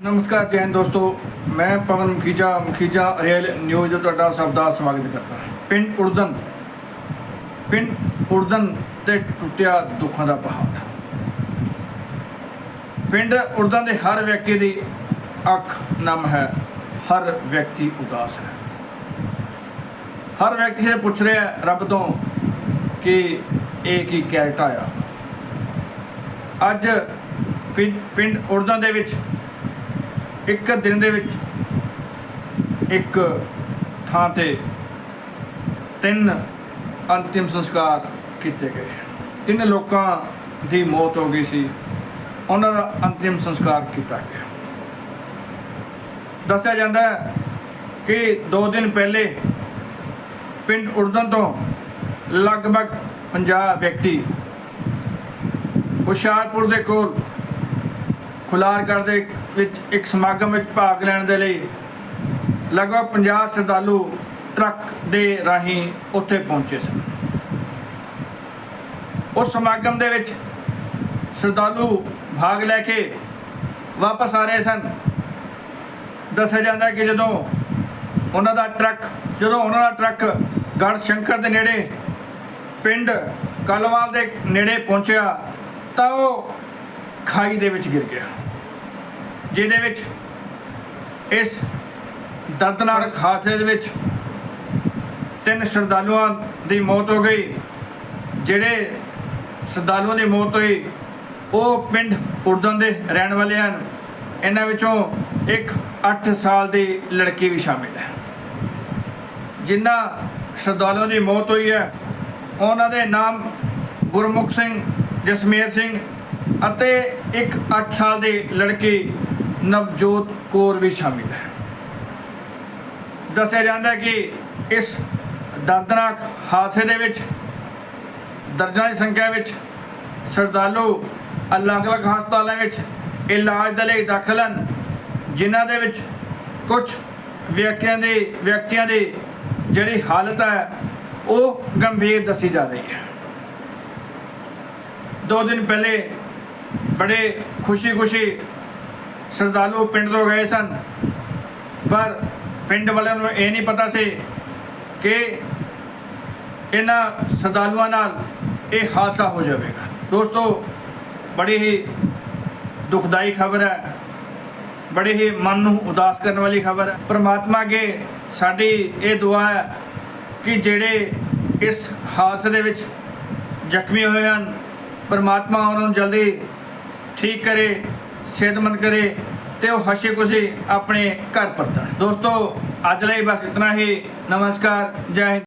ਨਮਸਕਾਰ ਜੈਨ ਦੋਸਤੋ। ਮੈਂ ਪਵਨ ਮੁਖੀਜਾ ਮੁਖੀਜਾ ਰੇਲ ਨਿਊਜ਼ ਦਾ ਤੁਹਾਡਾ ਸਭ ਦਾ ਸਵਾਗਤ ਕਰਦਾ ਪਿੰਡ ਉਰਦਨ ਪਿੰਡ ਉਰਦਨ ਤੇ ਟੁੱਟਿਆ ਦੁੱਖਾਂ ਦਾ ਪਹਾੜ। ਪਿੰਡ ਉਰਦਨ ਦੇ ਹਰ ਵਿਅਕਤੀ ਦੀ ਅੱਖ ਨਮ ਹੈ, ਹਰ ਵਿਅਕਤੀ ਉਦਾਸ ਹੈ। ਹਰ ਵਿਅਕਤੀ ਸੇ ਪੁੱਛ ਰਿਹਾ ਰੱਬ ਤੋਂ ਕਿ ਇਹ ਕੀ ਕੈਰਟ ਆਇਆ ਅੱਜ ਪਿੰਡ ਪਿੰਡ ਉਰਦਨ ਦੇ ਵਿੱਚ ਇੱਕ ਦਿਨ ਦੇ ਵਿੱਚ ਇੱਕ ਥਾਂ ਤੇ ਤਿੰਨ ਅੰਤਿਮ ਸੰਸਕਾਰ ਕੀਤੇ ਗਏ। ਤਿੰਨ ਲੋਕਾਂ ਦੀ ਮੌਤ ਹੋ ਗਈ ਸੀ। ਉਹਨਾਂ ਦਾ ਅੰਤਿਮ ਸੰਸਕਾਰ ਕੀਤਾ ਗਿਆ। ਦੱਸਿਆ ਜਾਂਦਾ ਹੈ ਕਿ 2 ਦਿਨ ਪਹਿਲੇ ਪਿੰਡ ਉਰਦਨ ਤੋਂ ਲਗਭਗ 50 ਵਿਅਕਤੀ ਹੁਸ਼ਿਆਰਪੁਰ ਦੇ ਕੋਲ ਖੁਲਾਰ ਕਰਦੇ ਵਿੱਚ ਇੱਕ ਸਮਾਗਮ ਵਿੱਚ ਭਾਗ ਲੈਣ ਦੇ ਲਈ ਲਗਭਗ 50 ਸ਼ਰਧਾਲੂ ਟਰੱਕ ਦੇ ਰਾਹੀਂ ਉੱਥੇ ਪਹੁੰਚੇ ਸਨ। ਉਸ ਸਮਾਗਮ ਦੇ ਵਿੱਚ ਸ਼ਰਧਾਲੂ ਭਾਗ ਲੈ ਕੇ ਵਾਪਸ ਆ ਰਹੇ ਸਨ। ਦੱਸਿਆ ਜਾਂਦਾ ਕਿ ਜਦੋਂ ਉਹਨਾਂ ਦਾ ਟਰੱਕ, ਜਦੋਂ ਉਹਨਾਂ ਦਾ ਟਰੱਕ ਗੜ ਸ਼ੰਕਰ ਦੇ ਨੇੜੇ, ਪਿੰਡ ਕਲਵਾਲ ਦੇ ਨੇੜੇ ਪਹੁੰਚਿਆ ਤਾਂ ਉਹ ਖਾਈ ਦੇ ਵਿੱਚ ਗਿਰ ਗਿਆ। ਜਿਹਦੇ ਵਿੱਚ ਇਸ ਦਰਦਨਾਕ ਹਾਦਸੇ ਦੇ ਵਿੱਚ ਤਿੰਨ ਸ਼ਰਧਾਲੂਆਂ ਦੀ ਮੌਤ ਹੋ ਗਈ। ਜਿਹੜੇ ਸ਼ਰਧਾਲੂਆਂ ਦੀ ਮੌਤ ਹੋਈ, ਉਹ ਪਿੰਡ ਉਰਦਨ ਦੇ ਰਹਿਣ ਵਾਲੇ ਹਨ। ਇਹਨਾਂ ਵਿੱਚੋਂ ਇੱਕ 8 ਸਾਲ ਦੀ ਲੜਕੀ ਵੀ ਸ਼ਾਮਿਲ ਹੈ। ਜਿਨ੍ਹਾਂ ਸ਼ਰਧਾਲੂਆਂ ਦੀ ਮੌਤ ਹੋਈ ਹੈ, ਉਹਨਾਂ ਦੇ ਨਾਮ ਗੁਰਮੁਖ ਸਿੰਘ, ਜਸਮੇਰ ਸਿੰਘ ਅਤੇ ਇੱਕ 8 ਸਾਲ ਦੀ ਲੜਕੀ ਨਵਜੋਤ ਕੌਰ ਵੀ ਸ਼ਾਮਿਲ ਹੈ। ਦੱਸਿਆ ਜਾਂਦਾ ਹੈ ਕਿ ਇਸ ਦਰਦਨਾਕ ਹਾਦਸੇ ਦੇ ਵਿੱਚ, ਦਰਜਨਾਂ ਦੀ ਸੰਖਿਆ ਵਿੱਚ, ਸ਼ਰਧਾਲੂ ਅਲੱਗ-ਅਲੱਗ ਹਸਪਤਾਲਾਂ ਵਿੱਚ ਇਲਾਜ ਦੇ ਲਈ ਦਾਖਲ ਹਨ, ਜਿਨ੍ਹਾਂ ਦੇ ਵਿੱਚ ਕੁਝ ਵਿਅਕਤੀਆਂ ਦੇ, ਵਿਅਕਤੀਆਂ ਦੀ ਜਿਹੜੀ ਹਾਲਤ ਹੈ, ਉਹ ਗੰਭੀਰ ਦੱਸੀ ਜਾ ਰਹੀ ਹੈ। ਦੋ ਦਿਨ ਪਹਿਲੇ ਬੜੇ ਖੁਸ਼ੀ-ਖੁਸ਼ੀ ਸ਼ਰਧਾਲੂ ਪਿੰਡ ਤੋਂ ਗਏ ਸਨ। ਪਰ ਪਿੰਡ ਵਾਲਿਆਂ ਨੂੰ ਇਹ ਨਹੀਂ ਪਤਾ ਸੀ ਕਿ ਇਹਨਾਂ ਸ਼ਰਧਾਲੂਆਂ ਨਾਲ ਇਹ ਹਾਦਸਾ ਹੋ ਜਾਵੇਗਾ। ਦੋਸਤੋ, ਬੜੀ ਹੀ ਦੁਖਦਾਈ ਖਬਰ ਹੈ। ਬੜੀ ਹੀ ਮਨ ਨੂੰ ਉਦਾਸ ਕਰਨ ਵਾਲੀ ਖਬਰ ਹੈ। ਪ੍ਰਮਾਤਮਾ ਅੱਗੇ ਸਾਡੀ ਇਹ ਦੁਆ ਹੈ ਕਿ ਜਿਹੜੇ ਇਸ ਹਾਦਸੇ ਦੇ ਵਿੱਚ ਜ਼ਖਮੀ ਹੋਏ ਹਨ, ਪਰਮਾਤਮਾ ਉਹਨਾਂ ਨੂੰ ਜਲਦੀ ਠੀਕ ਕਰੇ। ਸਿਹਤਮੰਦ ਕਰੇ ਤੇ ਉਹ ਹੱਸੇ ਖੁਸ਼ੀ ਆਪਣੇ ਘਰ ਪਰਤਣ। ਦੋਸਤੋ, ਅੱਜ ਲਈ ਬਸ ਇਤਨਾ ਹੀ। ਨਮਸਕਾਰ, ਜੈ ਹਿੰਦ।